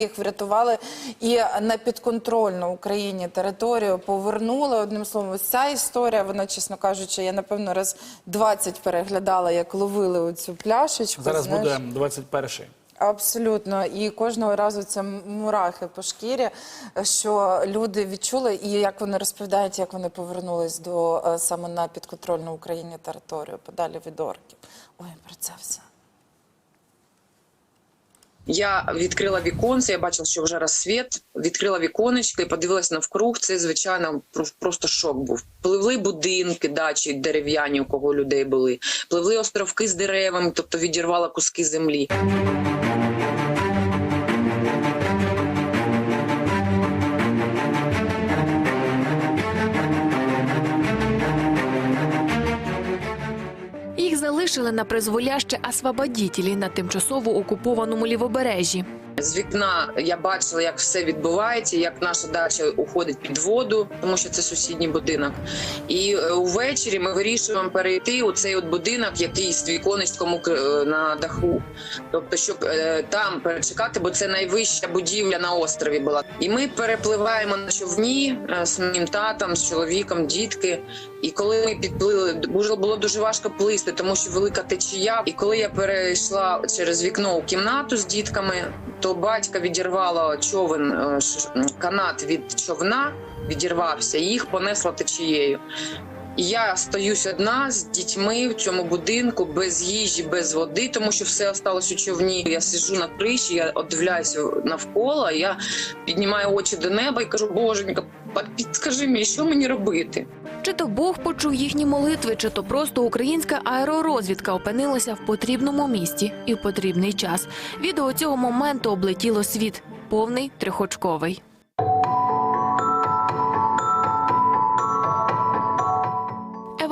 Їх врятували і на підконтрольну Україні територію повернули. Одним словом, ось ця історія, вона, чесно кажучи, я напевно раз 20 переглядала, як ловили оцю пляшечку. Зараз знаєш. буде 21-й. Абсолютно, і кожного разу це мурахи по шкірі, що люди відчули, і як вони розповідають, як вони повернулись до е, саме на підконтрольну Україні територію, подалі від орків. Ой, про це все. Я відкрила віконце, я бачила, що вже розсвіт. Відкрила віконечко і подивилася навкруг. Це звичайно про- просто шок був. Пливли будинки, дачі дерев'яні, у кого людей були. Пливли островки з деревами, тобто відірвала куски землі. Залишили на призволяще освободітелі на тимчасово окупованому лівобережжі. З вікна я бачила, як все відбувається, як наша дача уходить під воду, тому що це сусідній будинок. І е, увечері ми вирішуємо перейти у цей от будинок, який з віконечком е, на даху. Тобто, щоб е, там перечекати, бо це найвища будівля на острові була. І ми перепливаємо на човні з моїм татом, з чоловіком, дітки. І коли ми підплили, було дуже важко плисти, тому що велика течія. І коли я перейшла через вікно у кімнату з дітками, то батька відірвало човен е, канат від човна, відірвався, і їх понесло течією. І я стаюсь одна з дітьми в цьому будинку без їжі, без води, тому що все осталось у човні. Я сиджу на криші, я дивляюся навколо. Я піднімаю очі до неба і кажу: Боженька, підскажи мені, що мені робити? Чи то Бог почув їхні молитви, чи то просто українська аеророзвідка опинилася в потрібному місці і в потрібний час. Відео цього моменту облетіло світ, повний трьохочковий.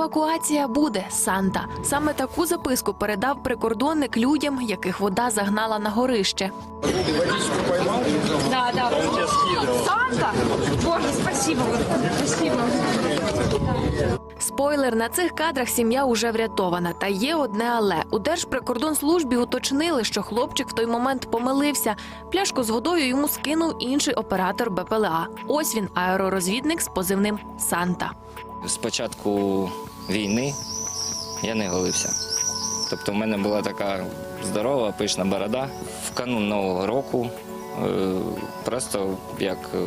Евакуація буде Санта. Саме таку записку передав прикордонник людям, яких вода загнала на горище. Да, да. Санта? Боже, спасибо. Спасибо. Спойлер на цих кадрах сім'я уже врятована. Та є одне але у Держприкордонслужбі уточнили, що хлопчик в той момент помилився. Пляшку з водою йому скинув інший оператор БПЛА. Ось він аеророзвідник з позивним Санта. З початку війни я не голився. Тобто в мене була така здорова, пишна борода. В канун Нового року е, просто як е,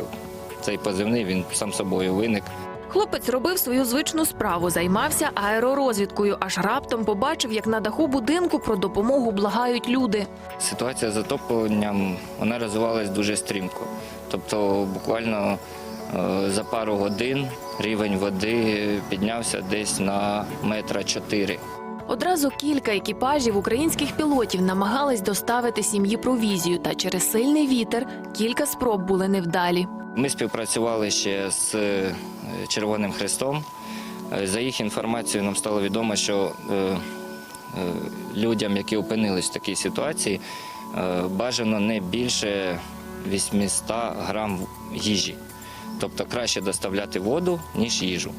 цей позивний він сам собою виник. Хлопець робив свою звичну справу, займався аеророзвідкою, аж раптом побачив, як на даху будинку про допомогу благають люди. Ситуація з затопленням вона розвивалась дуже стрімко. Тобто, буквально е, за пару годин рівень води піднявся десь на метра чотири. Одразу кілька екіпажів українських пілотів намагались доставити сім'ї провізію, та через сильний вітер кілька спроб були невдалі. Ми співпрацювали ще з е, Червоним Хрестом. Е, За їх інформацією, нам стало відомо, що е, людям, які опинились в такій ситуації, бажано не більше 800 грам їжі. Тобто краще доставляти воду, ніж їжу.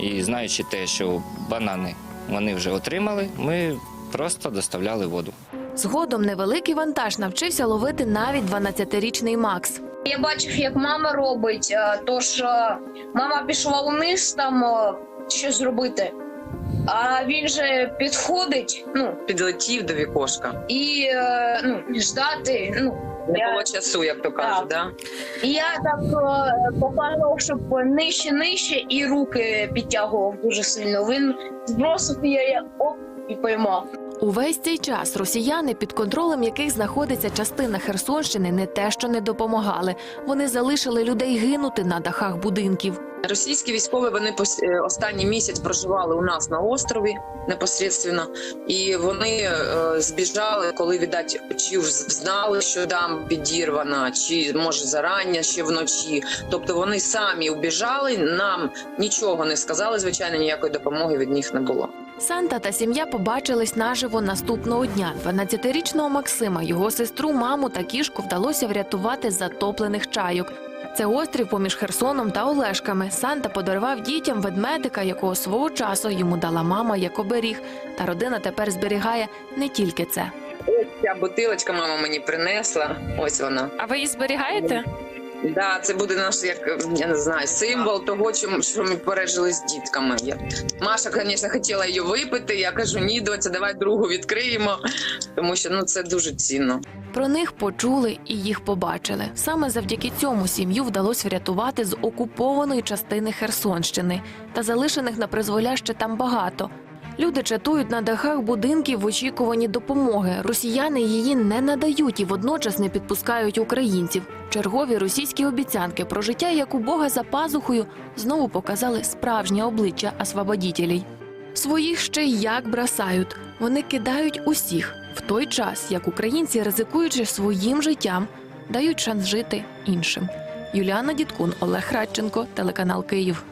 І знаючи те, що банани вони вже отримали, ми просто доставляли воду. Згодом невеликий вантаж навчився ловити навіть 12-річний Макс. Я бачив, як мама робить, е, тож е, мама пішла вниз там е, щось зробити. А він же підходить, ну, Підлетів до вікошка. і ну, ждати. Ну, Не Я- було часу, як то кажуть. Да. я так попала, показував, щоб нижче, нижче, і руки підтягував дуже сильно. Він збросив і я оп і поймав. Увесь цей час росіяни, під контролем яких знаходиться частина Херсонщини, не те, що не допомагали. Вони залишили людей гинути на дахах будинків. Російські військові вони е, останній місяць проживали у нас на острові непосередньо, і вони е, збіжали, коли віддать чи знали, що дам підірвана, чи може зарання ще вночі. Тобто вони самі убіжали, нам нічого не сказали. Звичайно, ніякої допомоги від них не було. Санта та сім'я побачились наживо наступного дня. 12-річного Максима, його сестру, маму та кішку вдалося врятувати затоплених чайок. Це острів поміж Херсоном та Олешками. Санта подарував дітям ведмедика, якого свого часу йому дала мама як оберіг. Та родина тепер зберігає не тільки це. ось ця бутилочка мама мені принесла. Ось вона. А ви її зберігаєте? Да, це буде наш як я не знаю символ того, чим- що ми пережили з дітками. Я... Маша, звісно, хотіла її випити. Я кажу, ні, доця, давай другу відкриємо, тому що ну це дуже цінно. Про них почули і їх побачили. Саме завдяки цьому сім'ю вдалося врятувати з окупованої частини Херсонщини та залишених на призволяще там багато. Люди чатують на дахах будинків в очікуванні допомоги. Росіяни її не надають і водночас не підпускають українців. Чергові російські обіцянки про життя як у Бога за пазухою знову показали справжнє обличчя освободітелей. Своїх ще як бросають. Вони кидають усіх в той час, як українці, ризикуючи своїм життям, дають шанс жити іншим. Юліана Діткун, Олег Радченко, телеканал Київ.